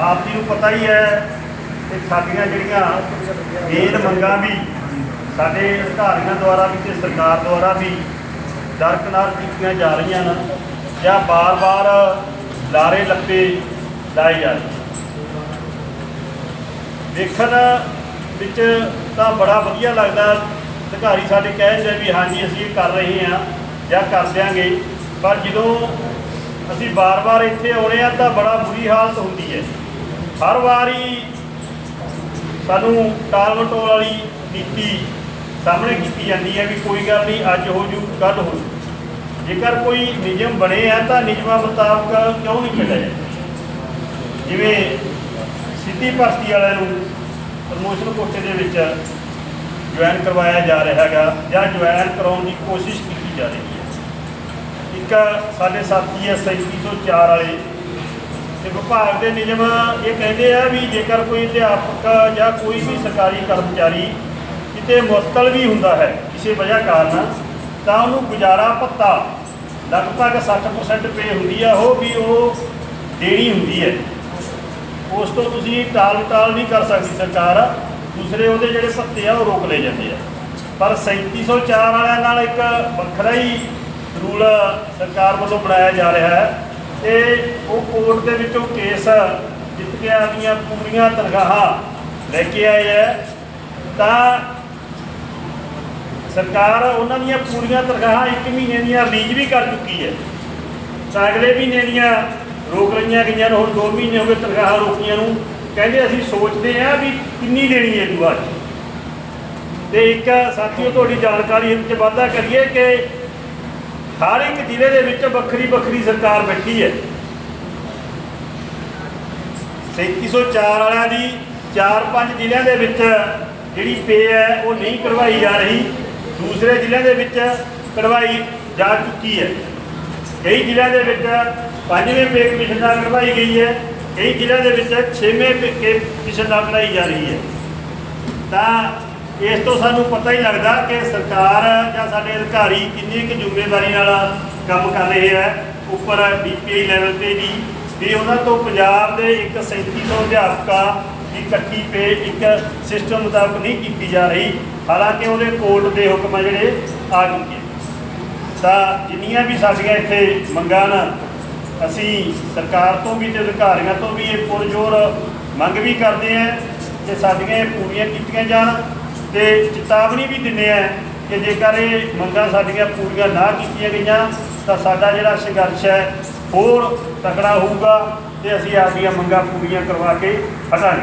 ਆਪ ਜੀ ਨੂੰ ਪਤਾ ਹੀ ਹੈ ਕਿ ਸਾਡੀਆਂ ਜਿਹੜੀਆਂ ਮੇਨ ਮੰਗਾਂ ਵੀ ਸਾਡੇ ਅਧਿਕਾਰੀਆਂ ਦੁਆਰਾ ਵੀ ਤੇ ਸਰਕਾਰ ਦੁਆਰਾ ਵੀ ਦਰਕਨਾਰ ਕੀਤੀਆਂ ਜਾ ਰਹੀਆਂ ਨੇ ਜਾਂ ਬਾਰ-ਬਾਰ ਲਾਰੇ ਲੱਪੇ ਲਾਏ ਜਾ ਰਹੇ ਦੇਖਣ ਵਿੱਚ ਤਾਂ ਬੜਾ ਵਧੀਆ ਲੱਗਦਾ, ਅਧਿਕਾਰੀ ਸਾਡੇ ਕਹਿ ਕਹਿੰਦੇ ਵੀ ਹਾਂਜੀ, ਅਸੀਂ ਇਹ ਕਰ ਰਹੇ ਹਾਂ ਜਾਂ ਕਰ ਦਿਆਂਗੇ, ਪਰ ਜਦੋਂ ਅਸੀਂ ਬਾਰ-ਬਾਰ ਇੱਥੇ ਆਉਣੇ ਆ ਤਾਂ ਬੜਾ ਬੁਰੀ ਹਾਲਤ ਹੁੰਦੀ ਹੈ। ਹਰ ਵਾਰੀ ਸਾਨੂੰ ਟਾਲ ਮਟੋਲ ਵਾਲੀ ਨੀਤੀ ਸਾਹਮਣੇ ਕੀਤੀ ਜਾਂਦੀ ਹੈ ਵੀ ਕੋਈ ਗੱਲ ਨਹੀਂ, ਅੱਜ ਹੋ ਜੂ ਕੱਲ ਹੋ ਜੂ। ਜੇਕਰ ਕੋਈ ਨਿਯਮ ਬਣੇ ਆ ਤਾਂ ਨਿਯਮਾਂ ਮੁਤਾਬਕ ਕਿਉਂ ਨਹੀਂ ਚੱਲਿਆ ਜਾਂਦਾ? ਜਿਵੇਂ ਸਿੱਧੀ ਭਰਤੀ ਵਾਲਿਆਂ ਨੂੰ ਪ੍ਰਮੋਸ਼ਨ ਕੋਟੇ ਦੇ ਵਿੱਚ ਜੁਆਇਨ ਕਰਵਾਇਆ ਜਾ ਰਿਹਾ ਹੈਗਾ ਜਾਂ ਜੁਆਇਨ ਕਰਾਉਣ ਦੀ ਕੋਸ਼ਿਸ਼ ਕੀਤੀ ਜਾ ਰਹੀ ਹੈ। ਇੱਕ ਸਾਡੇ ਸਾਥੀ ਹੈ 3704 ਵਾਲੇ। ਤੇ ਵਿਭਾਗ ਦੇ ਨਿਯਮ ਇਹ ਕਹਿੰਦੇ ਆ ਵੀ ਜੇਕਰ ਕੋਈ ਅਧਿਆਪਕ ਜਾਂ ਕੋਈ ਵੀ ਸਰਕਾਰੀ ਕਰਮਚਾਰੀ ਕਿਤੇ ਮੁਅੱਤਲ ਵੀ ਹੁੰਦਾ ਹੈ ਕਿਸੇ ਵਜ੍ਹਾ ਕਾਰਨ, ਤਾਂ ਉਹਨੂੰ ਗੁਜ਼ਾਰਾ ਭੱਤਾ ਲਗਭਗ 60% ਪੇ ਹੁੰਦੀ ਆ ਉਹ ਵੀ ਉਹ ਦੇਣੀ ਹੁੰਦੀ ਹੈ। ਉਸ ਤੋਂ ਤੁਸੀਂ ਟਾਲ ਟਾਲ ਨਹੀਂ ਕਰ ਸਕਦੀ ਸਰਕਾਰ, ਦੂਸਰੇ ਉਹਦੇ ਜਿਹੜੇ ਭੱਤੇ ਆ ਉਹ ਰੋਕ ਲਏ ਜਾਂਦੇ ਆ। ਪਰ 3704 ਵਾਲਿਆਂ ਨਾਲ ਇੱਕ ਵੱਖਰਾ ਹੀ ਰੂਲ ਸਰਕਾਰ ਵੱਲੋਂ ਬਣਾਇਆ ਜਾ ਰਿਹਾ ਹੈ। ਤੇ ਉਹ ਕੋਰਟ ਦੇ ਵਿੱਚੋਂ ਕੇਸ ਜਿੱਤ ਕੇ ਆਪਣੀਆਂ ਪੂਰੀਆਂ ਤਨਖਾਹਾਂ ਲੈ ਕੇ ਆਏ ਹੈ। ਤਾਂ ਸਰਕਾਰ ਉਹਨਾਂ ਦੀਆਂ ਪੂਰੀਆਂ ਤਨਖਾਹਾਂ 1 ਮਹੀਨੇ ਦੀਆਂ ਰਿਲੀਜ਼ ਵੀ ਕਰ ਚੁੱਕੀ ਹੈ। ਤਾਂ ਅਗਲੇ ਮਹੀਨੇ ਦੀਆਂ ਰੋਕ ਲਈਆਂ ਗਈਆਂ ਨੇ, ਹੁਣ 2 ਮਹੀਨੇ ਹੋ ਗਏ ਤਨਖਾਹਾਂ ਰੋਕੀਆਂ ਨੂੰ। ਕਹਿੰਦੇ ਅਸੀਂ ਸੋਚਦੇ ਹਾਂ ਵੀ ਕਿੰਨੀ ਦੇਣੀ ਹੈ ਦੁਆ ਤੇ ਇੱਕ ਸਾਥੀਓ, ਤੁਹਾਡੀ ਜਾਣਕਾਰੀ ਵਿੱਚ ਵਾਧਾ ਕਰੀਏ ਕਿ ਹਰ ਇੱਕ ਜ਼ਿਲ੍ਹੇ ਦੇ ਵਿੱਚ ਵੱਖਰੀ ਵੱਖਰੀ ਸਰਕਾਰ ਬੈਠੀ ਹੈ। 3704 ਵਾਲਿਆਂ ਦੀ 4-5 ਜ਼ਿਲ੍ਹਿਆਂ ਦੇ ਵਿੱਚ ਜਿਹੜੀ ਪੇ ਹੈ, ਉਹ ਨਹੀਂ ਕਰਵਾਈ ਜਾ ਰਹੀ। ਦੂਸਰੇ ਜ਼ਿਲ੍ਹਿਆਂ ਦੇ ਵਿੱਚ ਕਰਵਾਈ ਜਾ ਚੁੱਕੀ ਹੈ। ਕਈ ਜ਼ਿਲ੍ਹਿਆਂ ਦੇ ਵਿੱਚ ਪੰਜਵੇਂ ਪੇ ਕਮਿਸ਼ਨ ਨਾਲ ਕਰਵਾਈ ਗਈ ਹੈ। ਕਈ ਜ਼ਿਲ੍ਹਿਆਂ ਦੇ ਵਿੱਚ ਛੇਵੇਂ ਪੇ ਕਮਿਸ਼ਨ ਨਾਲ ਕਰਾਈ ਜਾ ਰਹੀ ਹੈ। ਤਾਂ ਇਸ ਤੋਂ ਸਾਨੂੰ ਪਤਾ ਹੀ ਲੱਗਦਾ ਕਿ ਸਰਕਾਰ ਜਾਂ ਸਾਡੇ ਅਧਿਕਾਰੀ ਕਿੰਨੀ ਕੁ ਜ਼ਿੰਮੇਵਾਰੀ ਨਾਲ ਕੰਮ ਕਰ ਰਹੇ ਹੈ। ਉੱਪਰ ਡੀਪੀਆਈ ਲੈਵਲ ਤੇ ਵੀ ਵੀ ਉਹਨਾਂ ਤੋਂ ਪੰਜਾਬ ਦੇ ਇੱਕ 3700 ਅਧਿਆਪਕਾਂ ਦੀ ਇਕੱਠੀ ਪੇ ਇੱਕ ਸਿਸਟਮ ਮੁਤਾਬਕ ਨਹੀਂ ਕੀਤੀ ਜਾ ਰਹੀ। ਹਾਲਾਂਕਿ ਉਹਦੇ ਕੋਰਟ ਦੇ ਹੁਕਮ ਆ ਜਿਹੜੇ, ਆ ਚੁੱਕੇ ਤਾਂ ਜਿੰਨੀਆਂ ਵੀ ਸਾਡੀਆਂ ਇੱਥੇ ਮੰਗਾਂ ਨਾ ਅਸੀਂ ਸਰਕਾਰ ਤੋਂ ਵੀ ਤੇ ਅਧਿਕਾਰੀਆਂ ਤੋਂ ਵੀ ਇਹ ਪੁਰਜੋਰ ਮੰਗ ਵੀ ਕਰਦੇ ਆ ਕਿ ਸਾਡੀਆਂ ਇਹ ਪੂਰੀਆਂ ਕੀਤੀਆਂ ਜਾਣ। ਤੇ ਚੇਤਾਵਨੀ ਵੀ ਦਿੰਦੇ ਆ ਕਿ ਜੇਕਰ ਇਹ ਮੰਗਾਂ ਸਾਡੀਆਂ ਪੂਰੀਆਂ ਨਾ ਕੀਤੀਆਂ ਗਈਆਂ, ਤਾਂ ਸਾਡਾ ਜਿਹੜਾ ਸੰਘਰਸ਼ ਹੈ, ਹੋਰ ਤਕੜਾ ਹੋਊਗਾ ਤੇ ਅਸੀਂ ਆਪਣੀਆਂ ਮੰਗਾਂ ਪੂਰੀਆਂ ਕਰਵਾ ਕੇ ਹਟਾਂਗੇ।